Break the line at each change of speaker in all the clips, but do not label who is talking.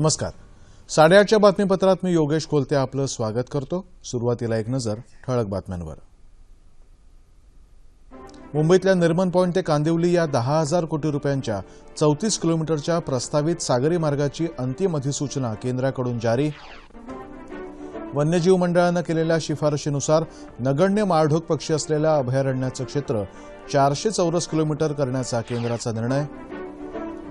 नमस्कार. साडेआठच्या बातमीपत्रात मी योगेश कोलते आपलं स्वागत करतो. सुरुवातीला एक नजर ठळक बातम्यांवर. मुंबईतल्या निर्मन पॉईंट ते कांदिवली या दहा हजार कोटी रुपयांच्या चौतीस किलोमीटरच्या प्रस्तावित सागरी मार्गाची अंतिम अधिसूचना केंद्राकडून जारी. वन्यजीव मंडळानं केलेल्या शिफारशीनुसार नगण्य माळढोक पक्षी असलेल्या अभयारण्याचं क्षेत्र चारशे चौरस किलोमीटर करण्याचा केंद्राचा निर्णय.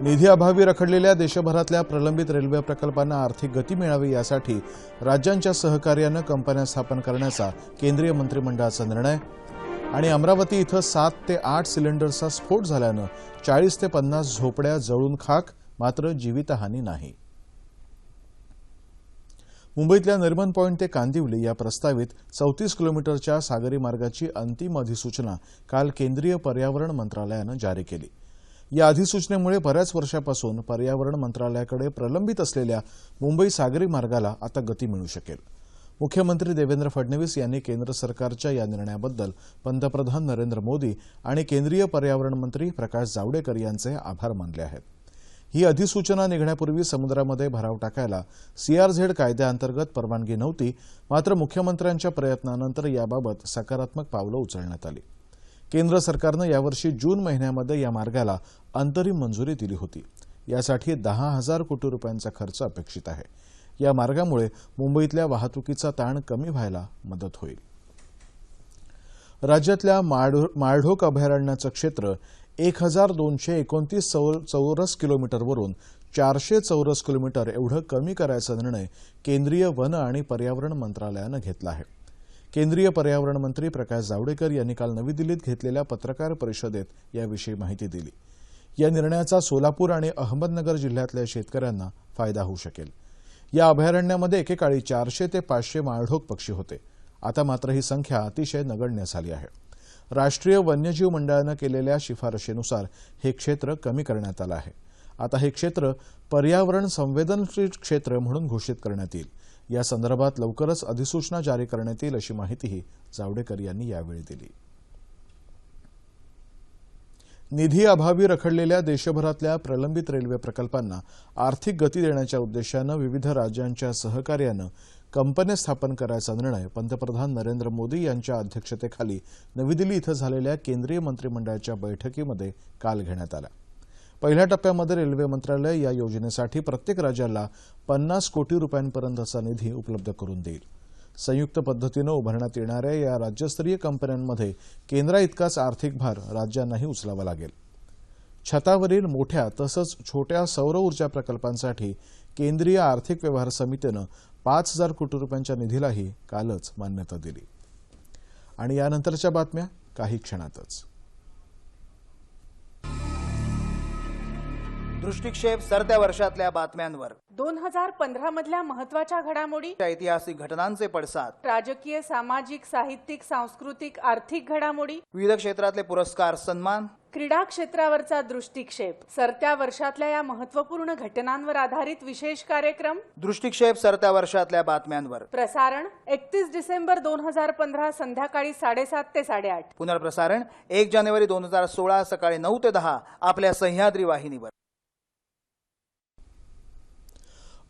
निधी अभावी रखडलेल्या देशभरातल्या प्रलंबित रेल्वे प्रकल्पांना आर्थिक गती मिळावी यासाठी राज्यांच्या सहकार्यानं कंपन्या स्थापन करण्याचा केंद्रीय मंत्रिमंडळाचा निर्णय. आणि अमरावती इथं सात ते आठ सिलेंडरचा स्फोट झाल्यानं चाळीस ते पन्नास झोपड्या जळून खाक मात्र जीवितहानी नाही. मुंबईतल्या निर्मन पॉईंट ते कांदिवली या प्रस्तावित चौतीस किलोमीटरच्या सागरी मार्गाची अंतिम अधिसूचना काल केंद्रीय पर्यावरण मंत्रालयानं जारी केली. या अधिसूचनेमुळे बऱ्याच वर्षापासून पर्यावरण मंत्रालयाकडे प्रलंबित असलेल्या मुंबई सागरी मार्गाला आता गती मिळू शकेल. मुख्यमंत्री देवेंद्र फडणवीस यांनी केंद्र सरकारच्या या निर्णयाबद्दल पंतप्रधान नरेंद्र मोदी आणि केंद्रीय पर्यावरण मंत्री प्रकाश जावडेकर यांचे आभार मानले आहेत. ही अधिसूचना निघण्यापूर्वी समुद्रामध्ये भराव टाकायला सीआरझेड कायद्याअंतर्गत परवानगी नव्हती मात्र मुख्यमंत्र्यांच्या प्रयत्नानंतर याबाबत सकारात्मक पावलं उचलण्यात आली. केंद्र सरकारनं यावर्षी जून महिन्यामध्ये या मार्गाला अंतरिम मंजुरी दिली होती. यासाठी दहा हजार कोटी रुपयांचा खर्च अपेक्षित आहे. या मार्गामुळे मुंबईतल्या वाहतुकीचा ताण कमी व्हायला मदत होईल. राज्यातल्या माळढोक अभयारण्याचं क्षेत्र एक हजार दोनशे एकोणतीस चौरस किलोमीटरवरून चारशे चौरस किलोमीटर एवढं कमी करायचा निर्णय केंद्रीय वन आणि पर्यावरण मंत्रालयानं घेतला आहे. केंद्रीय पर्यावरण मंत्री प्रकाश जावडेकर यांनी काल नवी दिल्लीत घेतलेल्या पत्रकार परिषदेत याविषयी माहिती दिली. या निर्णयाचा सोलापूर आणि अहमदनगर जिल्ह्यातल्या शेतकऱ्यांना फायदा होऊ शकेल. या अभयारण्यामध्ये एकेकाळी चारशे ते पाचशे माळढोक पक्षी होते. आता मात्र ही संख्या अतिशय नगण्य झाली आहे. राष्ट्रीय वन्यजीव मंडळानं केलेल्या शिफारशीनुसार हे क्षेत्र कमी करण्यात आलं आहे. आता हे क्षेत्र पर्यावरण संवेदनशील क्षेत्र म्हणून घोषित करण्यात येईल. या संदर्भात लवकरच अधिसूचना जारी करण्यात येईल अशी माहितीही जावडेकर यांनी यावेळी दिली. निधी अभावी रखडलेल्या देशभरातल्या प्रलंबित रेल्वे प्रकल्पांना आर्थिक गती देण्याच्या उद्देशानं विविध राज्यांच्या सहकार्यानं कंपन्या स्थापन करायचा निर्णय पंतप्रधान नरेंद्र मोदी यांच्या अध्यक्षतेखाली नवी दिल्ली इथं झालेल्या केंद्रीय मंत्रिमंडळाच्या बैठकीमध्ये काल घेण्यात आला. पहिल्या टप्प्यामध्ये रेल्वे मंत्रालय या योजनेसाठी प्रत्येक राज्याला पन्नास कोटी रुपयांपर्यंतचा निधी उपलब्ध करून देईल. संयुक्त पद्धतीनं उभारण्यात येणाऱ्या या राज्यस्तरीय कंपन्यांमध्ये केंद्राइतकाच आर्थिक भार राज्यांनाही उचलावा लागेल. छतावरील मोठ्या तसंच छोट्या सौर ऊर्जा प्रकल्पांसाठी केंद्रीय आर्थिक व्यवहार समितीनं पाच हजार कोटी रुपयांच्या निधीलाही कालच मान्यता दिली. आणि यानंतरच्या बातम्या काही क्षणातच.
दृष्टिक्षेप सरत्या वर्षातल्या बातम्यांवर.
दोन हजार पंधरा मधल्या महत्त्वाच्या घडामोडी.
ऐतिहासिक घटनांचे पडसाद.
राजकीय सामाजिक साहित्यिक सांस्कृतिक आर्थिक घडामोडी.
विविध क्षेत्रातले पुरस्कार सन्मान.
क्रीडा क्षेत्रावरचा दृष्टिक्षेप. सरत्या वर्षातल्या या महत्त्वपूर्ण घटनांवर आधारित विशेष कार्यक्रम.
दृष्टिक्षेप सरत्या वर्षातल्या बातम्यांवर.
प्रसारण एकतीस डिसेंबर दोन हजार पंधरा संध्याकाळी साडेसात ते साडेआठ.
पुनर्प्रसारण एक जानेवारी दोन हजार सोळा सकाळी नऊ ते दहा आपल्या सह्याद्री वाहिनीवर.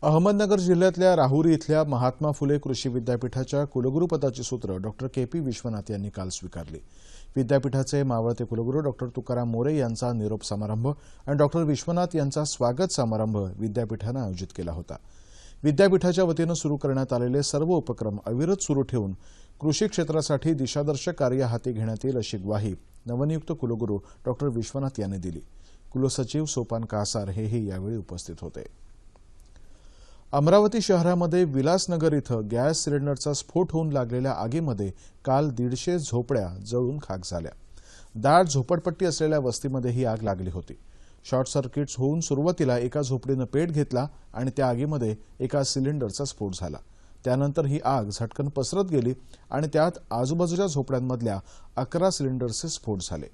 अहमदनगर जिल्ह्यातल्या राहुरी इथल्या महात्मा फुले कृषी विद्यापीठाच्या कुलगुरुपदाची सूत्र डॉक्टर के पी विश्वनाथ यांनी काल स्वीकारली. विद्यापीठाचे मावळते कुलगुरू डॉक्टर तुकाराम मोरे यांचा निरोप समारंभ आणि डॉक्टर विश्वनाथ यांचा स्वागत समारंभ विद्यापीठानं आयोजित केला होता. विद्यापीठाच्या वतीनं सुरू करण्यात आलेले सर्व उपक्रम अविरत सुरू ठेवून कृषी क्षेत्रासाठी दिशादर्शक कार्य हाती घेण्यात येईल अशी ग्वाही नवनियुक्त कुलगुरू डॉक्टर विश्वनाथ यांनी दिली. कुलसचिव सोपान कासार हेही यावेळी उपस्थित होते. अमरावती शहरामध्ये विलासनगर इथं गॅस सिलेंडरचा स्फोट होऊन लागलेल्या आगीमध्ये काल दीडशे झोपड्या जळून खाक झाल्या. दाट झोपडपट्टी असलेल्या वस्तीमध्ये ही आग लागली होती. शॉर्ट सर्किट्स होऊन सुरुवातीला एका झोपडीनं पेट घेतला आणि त्या आगीमध्ये एका सिलेंडरचा स्फोट झाला. त्यानंतर ही आग झटकन पसरत गेली आणि त्यात आजूबाजूच्या झोपड्यांमधल्या अकरा सिलेंडरचे स्फोट झाले.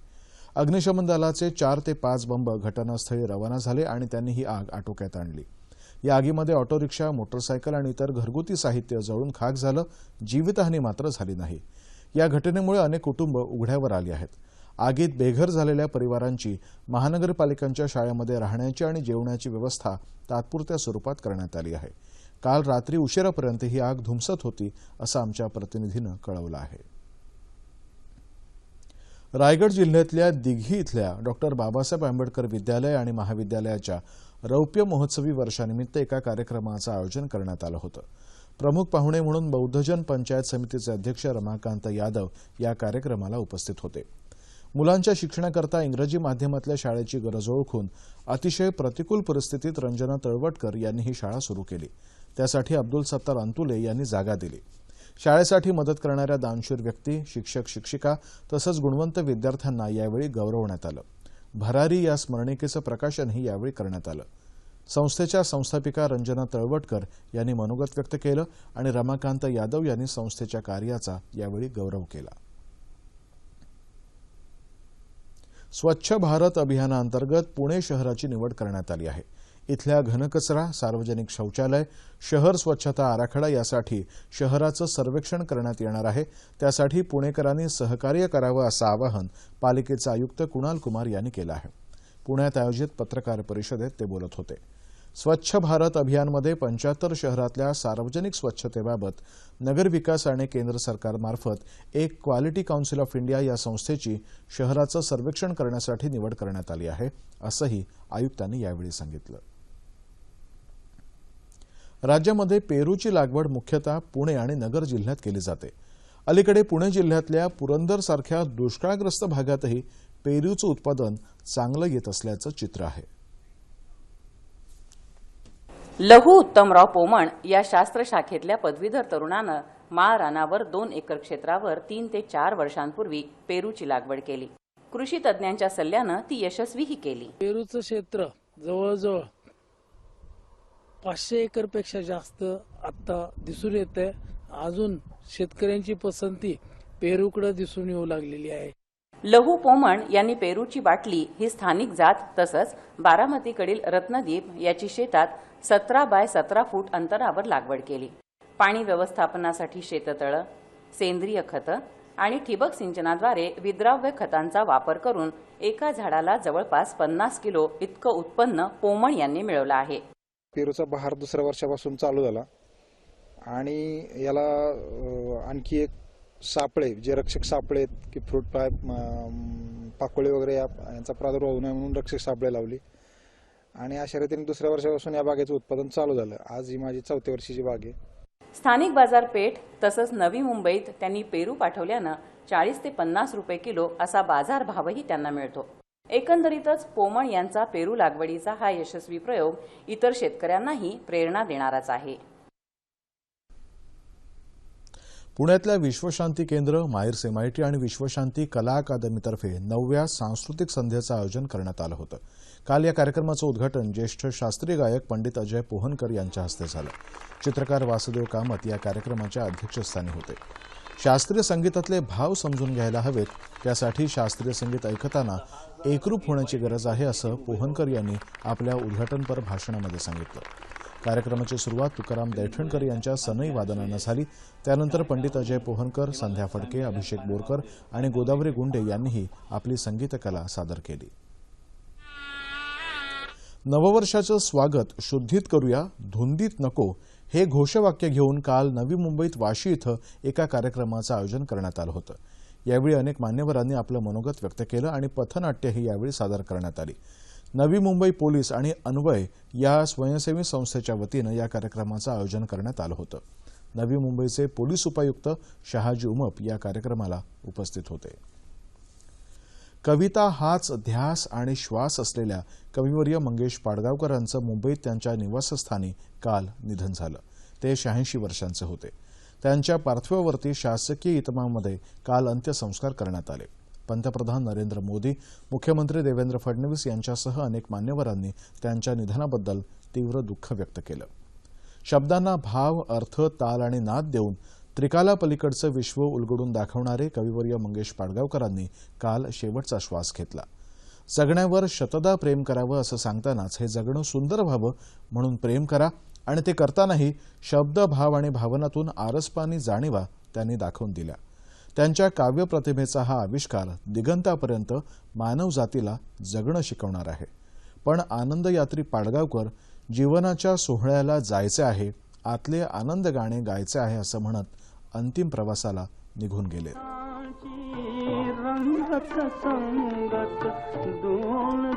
अग्निशमन दलाचे चार ते पाच बंब घटनास्थळी रवाना झाले आणि त्यांनी ही आग आटोक्यात आणली. या आगीमध्ये ऑटो रिक्षा मोटरसायकल आणि इतर घरगुती साहित्य जळून खाक झालं. जीवितहानी मात्र झाली नाही. या घटनेमुळे अनेक कुटुंब उघड्यावर आली आहेत. आगीत बेघर झालेल्या परिवारांची महानगरपालिकांच्या शाळेमध्ये राहण्याची आणि जेवणाची व्यवस्था तात्पुरत्या स्वरूपात करण्यात आली आहे. काल रात्री उशिरापर्यंत ही आग धुमसत होती असं आमच्या प्रतिनिधीनं कळवलं आहे. रायगड जिल्ह्यातल्या दिघी इथल्या डॉक्टर बाबासाहेब आंबेडकर विद्यालय आणि महाविद्यालयाच्या रौप्य महोत्सवी वर्षानिमित्त एका कार्यक्रमाचं आयोजन करण्यात आलं होतं. प्रमुख पाहुणे म्हणून बौद्धजन पंचायत समितीचे अध्यक्ष रमाकांत यादव या कार्यक्रमाला उपस्थित होते. मुलांच्या शिक्षणाकरता इंग्रजी माध्यमातल्या शाळेची गरज ओळखून अतिशय प्रतिकूल परिस्थितीत रंजना तळवटकर यांनी ही शाळा सुरू केली. त्यासाठी अब्दुल सत्तार अंतुले यांनी जागा दिली. शाळेसाठी मदत करणाऱ्या दानशूर व्यक्ती शिक्षक शिक्षिका तसंच गुणवंत विद्यार्थ्यांना यावेळी गौरवण्यात आलं. भरारी या स्मरणिकेचं प्रकाशनही यावेळी करण्यात आलं. संस्थेच्या संस्थापिका रंजना तळवटकर यांनी मनोगत व्यक्त केलं आणि रमाकांत यादव यांनी संस्थेच्या कार्याचा यावेळी गौरव केला. स्वच्छ भारत अभियानाअंतर्गत पुणे शहराची निवड करण्यात आली आहे. इथल्या घनकचरा सार्वजनिक शौचालय शहर स्वच्छता आराखडा यासाठी शहराचं सर्वेक्षण करण्यात येणार आहे. त्यासाठी पुणेकरांनी सहकार्य करावं असं आवाहन पालिकेचे आयुक्त कुणाल कुमार यांनी केलं आहे. पुण्यात आयोजित पत्रकार परिषदेत ते बोलत होते. स्वच्छ भारत अभियानमध्ये पंच्याहत्तर शहरातल्या सार्वजनिक स्वच्छतेबाबत नगरविकास आणि केंद्र सरकारमार्फत एक क्वालिटी काउन्सिल ऑफ इंडिया या संस्थेची शहराचं सर्वेक्षण करण्यासाठी निवड करण्यात आली आहे असंही आयुक्तांनी यावेळी सांगितलं. राज्यामध्ये पेरूची लागवड मुख्यतः पुणे आणि नगर जिल्ह्यात केली जाते. अलीकडे पुणे जिल्ह्यातल्या पुरंदरसारख्या दुष्काळग्रस्त भागातही पेरूचं उत्पादन चांगलं येत असल्याचं चित्र आहे.
लघु उत्तमराव पोमण या शास्त्र शाखेतल्या पदवीधर तरुणानं माळ रानावर दोन एकर क्षेत्रावर तीन ते चार वर्षांपूर्वी पेरूची लागवड केली. कृषी तज्ज्ञांच्या सल्ल्यानं ती यशस्वीही केली.
पेरूचं क्षेत्र जवळजवळ पाचशे एकरपेक्षा जास्त आत्ता दिसून येत आहे अजून शेतकऱ्यांची पसंती पेरूकडे दिसून येऊ लागलेली आहे.
लहू पोमण यांनी पेरूची बाटली ही स्थानिक जात तसंच बारामतीकडील रत्नदीप याची शेतात सतरा बाय सतरा फूट अंतरावर लागवड केली. पाणी व्यवस्थापनासाठी शेततळं सेंद्रिय खतं आणि ठिबक सिंचनाद्वारे विद्राव्य खतांचा वापर करून एका झाडाला जवळपास पन्नास किलो इतकं उत्पन्न पोमण यांनी मिळवलं आहे.
पेरूचा बहार दुसऱ्या वर्षापासून चालू झाला. आणि याला आणखी एक सापळे जे रक्षक सापळे आहेत की फ्रूट फ्राय पाकोळे वगैरे या यांचा प्रादुर्भाव होऊ नये म्हणून रक्षक सापळे लावली. आणि अशा रीतीने दुसऱ्या वर्षापासून या बागेचं उत्पादन चालू झालं. आज ही माझी चौथ्या वर्षीची बाग आहे.
स्थानिक बाजारपेठ तसंच नवी मुंबईत त्यांनी पेरू पाठवल्यानं चाळीस ते पन्नास रुपये किलो असा बाजारभावही त्यांना मिळतो. एकंदरीतच पोमण यांचा पेरू लागवडीचा हा यशस्वी प्रयोग इतर शेतकऱ्यांनाही प्रेरणा देणाराच आहे.
पुण्यातल्या विश्वशांती केंद्र मायर्स एमआयटी आणि विश्वशांती कला अकादमीतर्फे नवव्या सांस्कृतिक संध्येचं आयोजन करण्यात आलं होतं. काल या कार्यक्रमाचं उद्घाटन ज्येष्ठ शास्त्रीय गायक पंडित अजय पोहनकर यांच्या हस्ते झालं. चित्रकार वासुदेव कामत या कार्यक्रमाच्या अध्यक्षस्थानी होते. शास्त्रीय संगीतातले भाव समजून घ्यायला हवेत त्यासाठी शास्त्रीय संगीत ऐकताना एकरूप होण्याची गरज आहे असं पोहनकर यांनी आपल्या उद्घाटनपर भाषणामध्ये सांगितलं. कार्यक्रमाची सुरुवात तुकाराम दैठणकर यांच्या सनई वादनानं झाली. त्यानंतर पंडित अजय पोहनकर संध्या फडके अभिषेक बोरकर आणि गोदावरी गुंडे यांनीही आपली संगीतकला सादर केली. नववर्षाचं स्वागत शुद्धीत करूया धुंदीत नको हे घोषवाक्य घेऊन काल नवी मुंबईत वाशी इथं एका कार्यक्रमाचं आयोजन करण्यात आलं होतं. यावेळी अनेक मान्यवरांनी आपलं मनोगत व्यक्त केलं आणि पथनाट्यही यावेळी सादर करण्यात आली. नवी मुंबई पोलीस आणि अन्वय या स्वयंसेवी संस्थेच्या वतीनं या कार्यक्रमाचं आयोजन करण्यात आलं होतं. नवी मुंबईचे पोलीस उपायुक्त शहाजी उमप या कार्यक्रमाला उपस्थित होते. कविता हाच ध्यास आणि श्वास असलेल्या कविवर्य मंगेश पाडगावकरांचं मुंबईत त्यांच्या निवासस्थानी काल निधन झालं. ते शहाऐंशी वर्षांचे होते. त्यांच्या पार्थिवावरती शासकीय इतमामध्ये काल अंत्यसंस्कार करण्यात आले. पंतप्रधान नरेंद्र मोदी मुख्यमंत्री देवेंद्र फडणवीस यांच्यासह अनेक मान्यवरांनी त्यांच्या निधनाबद्दल तीव्र दुःख व्यक्त केलं. शब्दांना भाव अर्थ ताल आणि नाद देऊन त्रिकाला पलीकडचं विश्व उलगडून दाखवणारे कविवर्य मंगेश पाडगावकरांनी काल शेवटचा श्वास घेतला. जगण्यावर शतदा प्रेम करावं असं सांगतानाच हे जगणं सुंदर व्हावं म्हणून प्रेम करा आणि ते करतानाही शब्द भाव आणि भावनातून आरसपानी जाणीवा त्यांनी दाखवून दिल्या. त्यांच्या काव्यप्रतिभेचा हा आविष्कार दिगंतापर्यंत मानवजातीला जगणं शिकवणार आहे. पण आनंदयात्री पाडगावकर जीवनाच्या सोहळ्याला जायचे आहे आतले आनंद गाणे गायचे आहे असं म्हणत अंतिम प्रवासाला निघून गेले.
रंगत दोन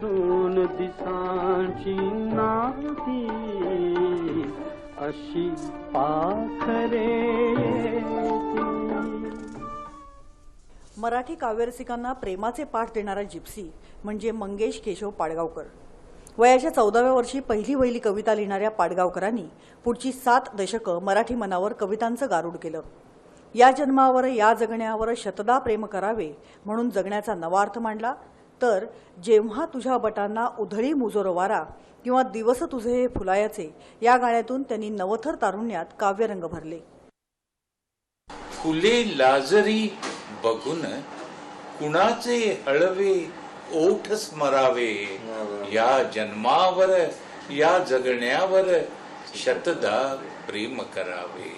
दोन अशी
मराठी काव्यरसिकांना प्रेमाचे पाठ देणारा जिप्सी म्हणजे मंगेश केशव पाडगावकर. वयाच्या चौदाव्या वर्षी पहिली वहिली कविता लिहिणाऱ्या पाडगावकरांनी पुढची सात दशकं मराठी मनावर कवितांचं गारूड केलं. या जन्मावर या जगण्यावर शतदा प्रेम करावे म्हणून जगण्याचा नवा अर्थ मांडला. तर जेव्हा तुझ्या बटांना उधळी मुजोर वारा किंवा दिवस तुझे हे फुलायाचे या गाण्यातून त्यांनी नवथर तारुण्यात काव्यरंग भरले.
फुले लाजरी बघून कुणाचे हळवे ओठ स्मरावे. या जन्मावर या जगण्यावर शतदा प्रेम करावे.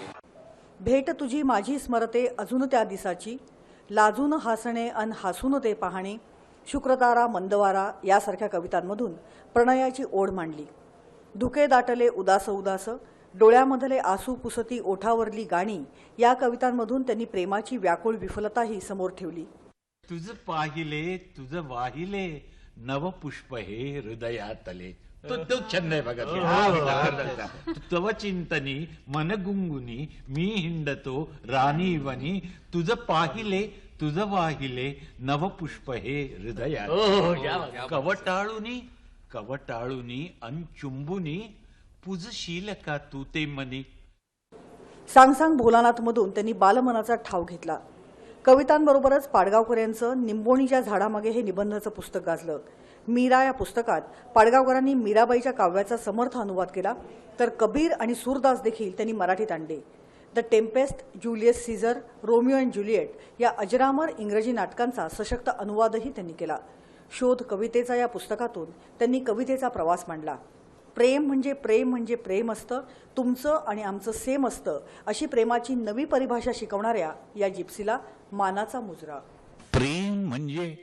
भेट तुझी माझी स्मरते अजून त्या दिसाची लाजून हासणे अन हसून ते पाहणे. शुक्रतारा मंदवारा यासारख्या कवितांमधून प्रणयाची ओढ मांडली. धुके दाटले उदास उदास डोळ्यामधले आसू पुसती ओठावरली गाणी या कवितांमधून त्यांनी प्रेमाची व्याकुळ विफलताही समोर ठेवली.
तुझ पाहिले तुझ वाहिले नवपुष्प हे हृदयातले. तो तो छंद आहे बघा तो. तव चिंतनी मनगुंगुनी मी हिंडतो राणी वनी. तुझ पाहिले तुझ वाहिले नवपुष्प हे हृदयात. कवटाळुनी कवटाळुनी अनचुंबुनी पुजशील का तू ते मनी?
सांग सांग भोलानाथमधून त्यांनी बालमनाचा ठाव घेतला. कवितांबरोबरच पाडगावकर यांचं निंबोणीच्या झाडामागे हे निबंधाचं पुस्तक गाजलं. मीरा या पुस्तकात पाडगावकरांनी मीराबाईच्या काव्याचा समर्थ अनुवाद केला तर कबीर आणि सूरदास देखील त्यांनी मराठीत आणले. The Tempest Julius Caesar Romeo and Juliet या अजरामर इंग्रजी नाटकांचा सशक्त अनुवादही त्यांनी केला. शोध कवितेचा या पुस्तकातून त्यांनी कवितेचा प्रवास मांडला. प्रेम म्हणजे प्रेम म्हणजे प्रेम असतं तुमचं आणि आमचं सेम असतं अशी प्रेमाची नवी परिभाषा शिकवणाऱ्या या जिप्सीला मानाचा मुजरा.
प्रेम म्हणजे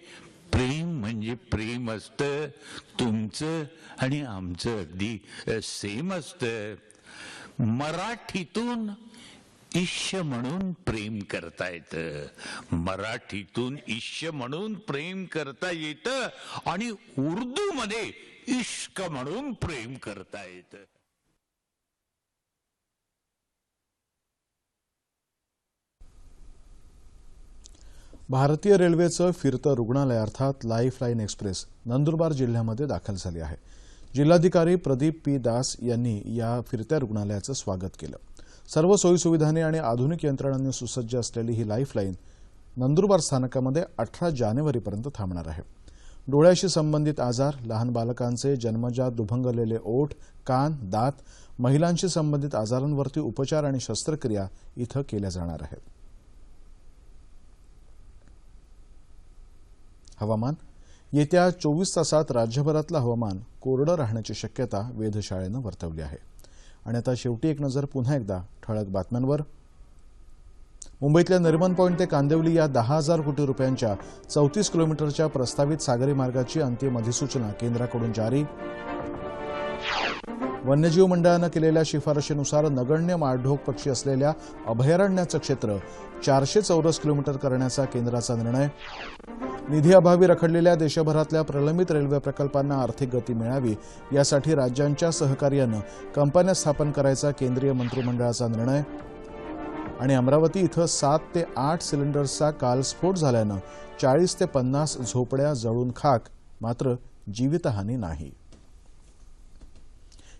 प्रेम म्हणजे प्रेम असत तुमचं आणि आमचं अगदी सेम असत. मराठीतून ईश्य म्हणून प्रेम करता येतं. मराठीतून ईश्य म्हणून प्रेम करता येतं आणि उर्दू मध्ये इश्क म्हणून प्रेम करता येतं.
भारतीय रेल्वेचं फिरतं रुग्णालय अर्थात लाईफलाईन एक्सप्रेस नंदुरबार जिल्ह्यामध्ये दाखल झाली आहे. जिल्हाधिकारी प्रदीप पी दास यांनी या फिरत्या रुग्णालयाचं स्वागत केलं. सर्व सोयीसुविधांनी आणि आधुनिक यंत्रणांनी सुसज्ज असलेली ही लाईफलाईन नंदुरबार स्थानकामध्ये अठरा जानेवारीपर्यंत थांबणार आहे. डोळ्याशी संबंधित आजार लहान बालकांचे जन्मजात दुभंगलेले ओठ कान दात महिलांशी संबंधित आजारांवरती उपचार आणि शस्त्रक्रिया इथं केल्या जाणार आहेत. हवामान. येत्या चोवीस तासात राज्यभरातलं हवामान कोरडं राहण्याची शक्यता वेधशाळेनं वर्तवली आहे. आणि आता शेवटी एक नजर पुन्हा एकदा ठळक बातम्यांवर. मुंबईतल्या निर्मन पॉईंट ते कांदिवली या दहा हजार कोटी रुपयांच्या चौतीस किलोमीटरच्या प्रस्तावित सागरी मार्गाची अंतिम अधिसूचना केंद्राकडून जारी. वन्यजीव मंडळानं केलेल्या शिफारशीनुसार नगण्य माळढोक पक्षी असलेल्या अभयारण्याचं क्षेत्र चारशे चौरस किलोमीटर करण्याचा केंद्राचा निर्णय. निधीअभावी रखडलेल्या देशभरातल्या प्रलंबित रेल्वे प्रकल्पांना आर्थिक गती मिळावी यासाठी राज्यांच्या सहकार्यानं कंपन्या स्थापन करायचा केंद्रीय मंत्रिमंडळाचा निर्णय. आणि अमरावती इथं सात ते आठ सिलेंडर्सचा काल स्फोट झाल्यानं चाळीस ते पन्नास झोपड्या जळून खाक मात्र जीवितहानी नाही.